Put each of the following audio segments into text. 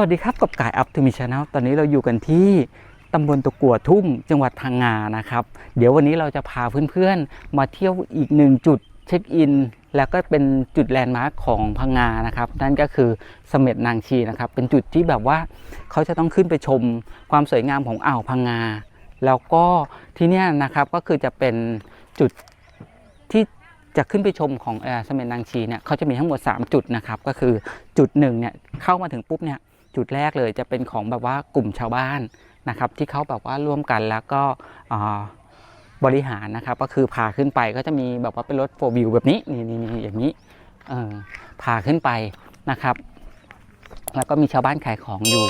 สวัสดีครับกับกายอัพทูมิชแนลตอนนี้เราอยู่กันที่ตำบลตะกัวทุ่งจังหวัดพังงานะครับ เดี๋ยววันนี้เราจะพาเพื่อนๆ มาเที่ยวอีกหนึ่งจุดเช็คอิน แล้วก็เป็นจุดแลนด์มาร์คของพังงานะครับ นั่นก็คือเสม็ดนางชีนะครับ เป็นจุดที่แบบว่าเขาจะต้องขึ้นไปชมความสวยงามของอ่าวพังงา แล้วก็ที่นี่นะครับก็คือจะเป็นจุดที่จะขึ้นไปชมของเสม็ดนางชีเนี่ยเขาจะมีทั้งหมด 3 จุดนะครับ ก็คือจุดหนึ่งเนี่ยเข้ามาถึงปุ๊บเนี่ย จุดแรกเลยจะเป็นของแบบว่ากลุ่มชาวบ้านนะครับที่เขาแบบว่าร่วมกันแล้วก็บริหารนะครับก็คือพาขึ้นไปก็จะมีแบบว่าเป็นรถโฟวิวแบบนี้นี่นี่นี่อย่างนี้เออพาขึ้นไปนะครับ แล้วก็มีชาวบ้านขายของอยู่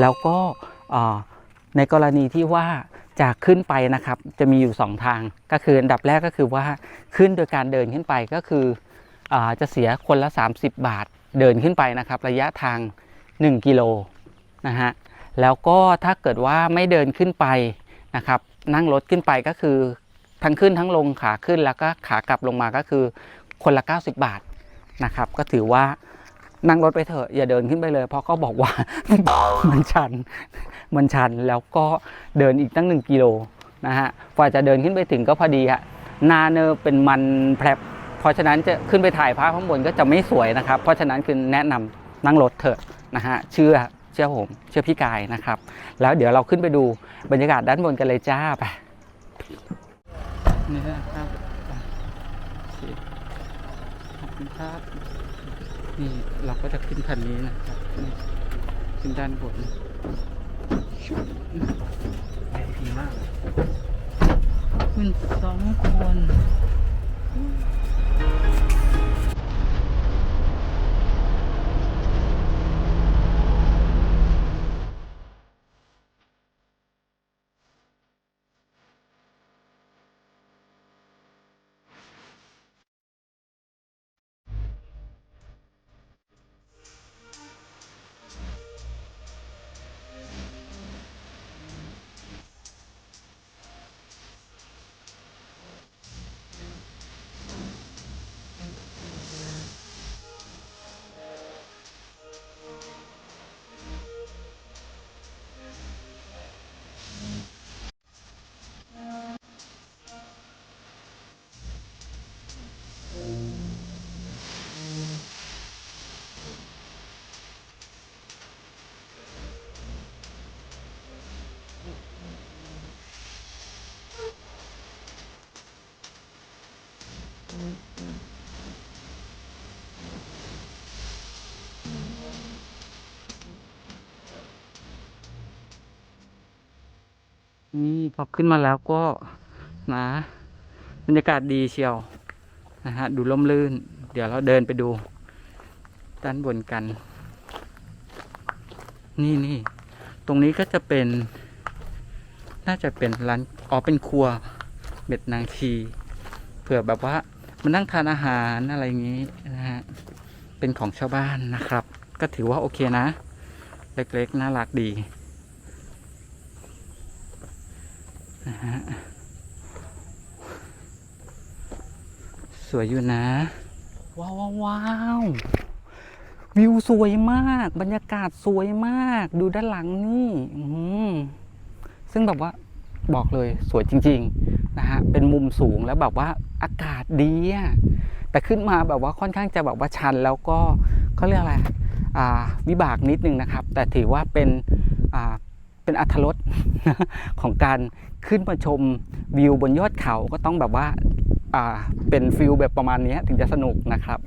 แล้วก็ในกรณีที่ว่าจากขึ้นไปนะครับ จะมีอยู่ 2 ทางก็คืออันดับแรกก็คือว่าขึ้นโดยการเดินขึ้นไปก็คืออจะเสียคนละ 30 บาทเดินขึ้นไปนะครับ ระยะทาง 1กิโลนะฮะแล้วก็ถ้าเกิดว่าไม่เดินขึ้นไปนะครับนั่งรถขึ้นไปก็คือทั้งขึ้นทั้งลงขาขึ้นแล้วก็ขากลับลงมาก็คือคนละ 90 บาทนะครับก็ถือว่านั่งรถไปเถอะอย่าเดินขึ้นไปเลย เพราะเขาบอกว่า มันชันมันชันแล้วก็เดินอีกตั้ง 1กิโลนะฮะกว่าจะเดินขึ้นไปถึงก็พอดีฮะนาเนอเป็นมันแพรบเพราะฉะนั้นจะขึ้นไปถ่ายภาพข้างบนก็จะไม่สวยนะครับ เพราะฉะนั้นคือแนะนำ นั่งรถเถอะนะฮะเชื่อเชื่อผมเชื่อพี่กายนะครับ แล้วเดี๋ยวเราขึ้นไปดูบรรยากาศด้านบนกันเลยจ้าไปนี่นะครับขอบคุณครับนี่เราก็จะขึ้นคันนี้นะครับขึ้นด้านบนดีมากขึ้นสองคน นี่พอขึ้นมาแล้วก็นะบรรยากาศดีเชียวนะฮะดูร่มรื่น เดี๋ยวเราเดินไปดูด้านบนกัน นี่นี่ตรงนี้ก็จะเป็น น่าจะเป็นร้านอ๋อเป็นครัวเบ็ดนางชีเผื่อแบบว่ามานั่งทานอาหารอะไรอย่างนี้นะฮะเป็นของชาวบ้านนะครับ ก็ถือว่าโอเคนะ เล็กๆ น่ารักดี นะฮะ สวยอยู่นะ ว้าวว้าววิวสวยมาก บรรยากาศสวยมาก ดูด้านหลังนี่ซึ่งแบบว่าบอกเลยสวยจริง ๆ นะฮะ เป็นมุมสูงแล้วแบบว่าอากาศดีอะแต่ขึ้นมาแบบว่าค่อนข้างจะแบบว่าชันแล้วก็เขาเรียกอะไรอ่าวิบากนิดนึงนะครับ แต่ถือว่าเป็น เป็นอัธรสของการขึ้นมาชมวิวบนยอดเขาก็ต้องแบบว่าอ่าเป็นฟิลแบบประมาณนี้ถึงจะสนุกนะครับ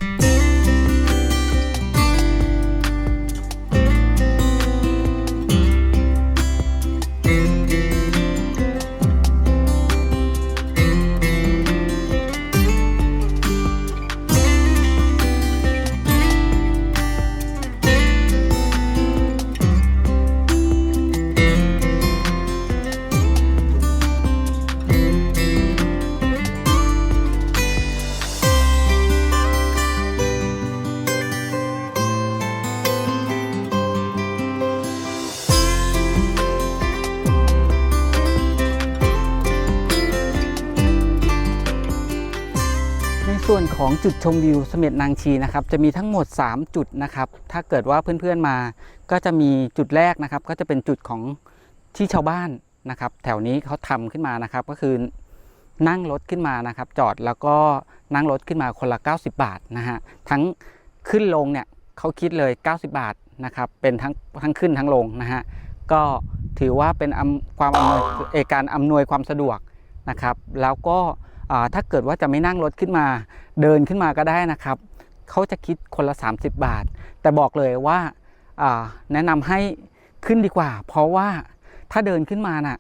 ่วนของจุดชมวิวเสม็ดนางชีนะครับจะมีทั้งหมด 3 จุดนะครับถ้าเกิดว่าเพื่อนๆมา ก็จะมีจุดแรกนะครับ ก็จะเป็นจุดของที่ชาวบ้านนะครับ แถวนี้เขาทำขึ้นมานะครับ ก็คือนั่งรถขึ้นมานะครับ จอดแล้วก็นั่งรถขึ้นมาคนละ 90 บาทนะฮะทั้งขึ้นลงเนี่ยเขาคิดเลย 90 บาทนะครับเป็นทั้งทั้งขึ้นทั้งลงนะฮะก็ถือว่าเป็นความอำนวยเอการอำนวยความสะดวกนะครับ แล้วก็ ถ้าเกิดว่าจะไม่นั่งรถขึ้นมา เดินขึ้นมาก็ได้นะครับเขาจะคิดคนละ 30 บาท แต่บอกเลยว่าแนะนำให้ขึ้นดีกว่า เพราะว่าถ้าเดินขึ้นมาน่ะ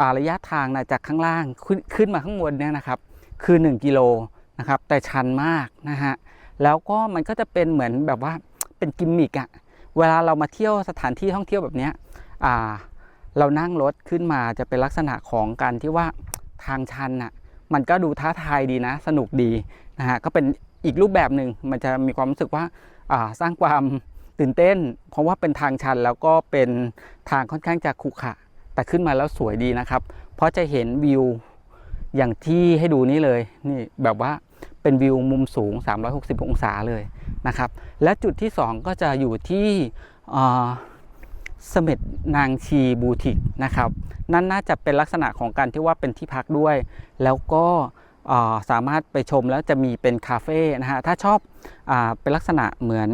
อ่าระยะทางนะจากข้างล่างขึ้นขึ้นมาข้างบนเนี่ยนะครับ คือ 1 กิโลนะครับ แต่ชันมากนะฮะแล้วก็มันก็จะเป็นเหมือนแบบว่าเป็นกิมมิกอะเวลาเรามาเที่ยวสถานที่ท่องเที่ยวแบบนี้เรานั่งรถขึ้นมาจะเป็นลักษณะของการที่ว่าทางชันน่ะ มันก็ดูท้าทายดีนะ สนุกดีนะฮะก็เป็นอีกรูปแบบหนึ่งมันจะมีความรู้สึกว่าาสร้างความตื่นเต้น เพราะว่าเป็นทางชันแล้วก็เป็นทางค่อนข้างจะขรุขระแต่ขึ้นมาแล้วสวยดีนะครับ เพราะจะเห็นวิวอย่างที่ให้ดูนี่เลยนี่แบบว่าเป็นวิวมุมสูง 360 องศาเลยนะครับ และจุดที่ 2 ก็จะอยู่ที่อ เสม็ดนางชีบูติกนะครับ นั่นน่าจะเป็นลักษณะของการที่ว่าเป็นที่พักด้วย แล้วก็สามารถไปชมแล้วจะมีเป็นคาเฟ่นะฮะถ้าชอบอเป็นลักษณะเหมือน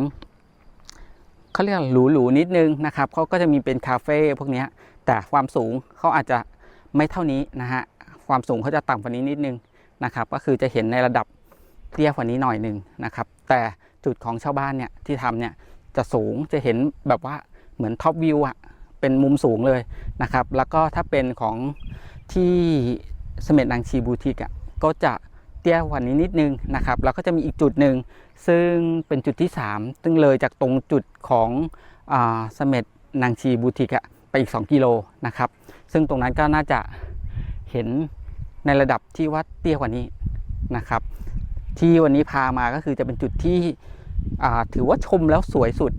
เขาเรียกหรูๆนิดนึงนะครับเขาก็จะมีเป็นคาเฟ่พวกนี้แต่ความสูงเขาอาจจะไม่เท่านี้นะฮะความสูงเขาจะต่ำกว่านี้นิดนึงนะครับ ก็คือจะเห็นในระดับเตี้ยกว่านี้หน่อยหนึ่งนะครับ แต่จุดของชาวบ้านเนี่ยที่ทำเนี่ยจะสูงจะเห็นแบบว่า เหมือนท็อปวิวอะเป็นมุมสูงเลยนะครับ แล้วก็ถ้าเป็นของที่เสม็ดนางชีบูติกอะก็จะเตี้ยกว่านี้นิดนึงนะครับ แล้วก็จะมีอีกจุดหนึ่งซึ่งเป็นจุดที่ 3 ซึ่งเลยจากตรงจุดของอาเสม็ดนางชีบูติกอะไปอีก 2 กิโลนะครับ ซึ่งตรงนั้นก็น่าจะเห็นในระดับที่ว่าเตี้ยกว่านี้นะครับ ที่วันนี้พามาก็คือจะเป็นจุดที่ถือว่าชมแล้วสวยสุด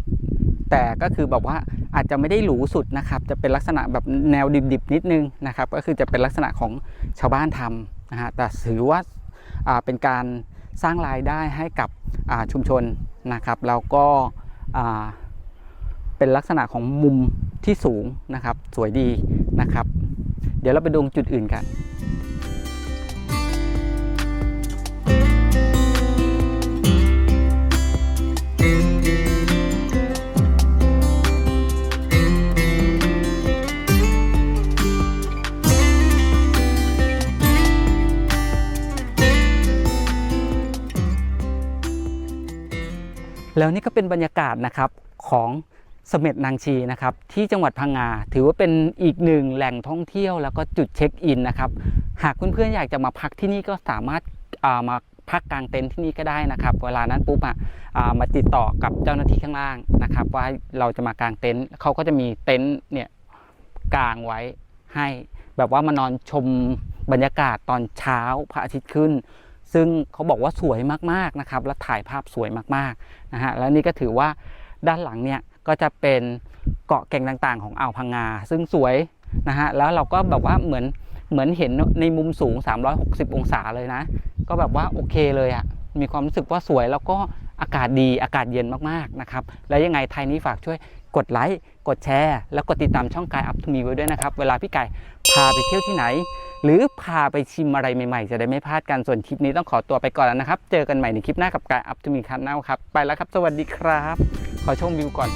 แต่ก็คือแบบว่าอาจจะไม่ได้หรูสุดนะครับ จะเป็นลักษณะแบบแนวดิบๆนิดนึงนะครับ ก็คือจะเป็นลักษณะของชาวบ้านทำนะฮะแต่ถือว่าเป็นการสร้างรายได้ให้กับชุมชนนะครับ แล้วก็เป็นลักษณะของมุมที่สูงนะครับ สวยดีนะครับ เดี๋ยวเราไปดูจุดอื่นกัน แล้วนี่ก็เป็นบรรยากาศนะครับของเสม็ดนางชีนะครับที่จังหวัดพังงา ถือว่าเป็นอีกหนึ่งแหล่งท่องเที่ยวแล้วก็จุดเช็คอินนะครับหากเพื่อนๆอยากจะมาพักที่นี่ก็สามารถามาพักกลางเต็นท์ที่นี่ก็ได้นะครับ เวลานั้นปุ๊บอะมาติดต่อกับเจ้าหน้าที่ข้างล่างนะครับ ว่าเราจะมากางเต็นท์เขาก็จะมีเต็นท์เนี่ยกางไว้ให้ แบบว่ามานอนชมบรรยากาศตอนเช้าพระอาทิตย์ขึ้น ซึ่งเขาบอกว่าสวยมากๆนะครับ และถ่ายภาพสวยมากๆนะฮะแล้วนี่ก็ถือว่าด้านหลังเนี่ยก็จะเป็นเกาะแก่งต่างๆ ของอ่าวพังงา ซึ่งสวยนะฮะแล้วเราก็แบบว่าเหมือนเหมือนเห็นในมุมสูง 360 องศาเลยนะ ก็แบบว่าโอเคเลยอะ่ะมีความรู้สึกว่าสวยแล้วก็อากาศดีอากาศเย็นมากๆนะครับ แล้วยังไงไทยนี้ฝากช่วย กดไลค์กดแชร์ แล้วกดติดตามช่องกายอัพทูมีไว้ด้วยนะครับ เวลาพี่ไก่พาไปเที่ยวที่ไหน หรือพาไปชิมอะไรใหม่ๆ จะได้ไม่พลาดกันส่วนคลิปนี้ต้องขอตัวไปก่อนแล้วนะครับ เจอกันใหม่ในคลิปหน้ากับกายอัพทูมีคันแนลครับไปแล้วครับ สวัสดีครับ ขอชมวิวก่อน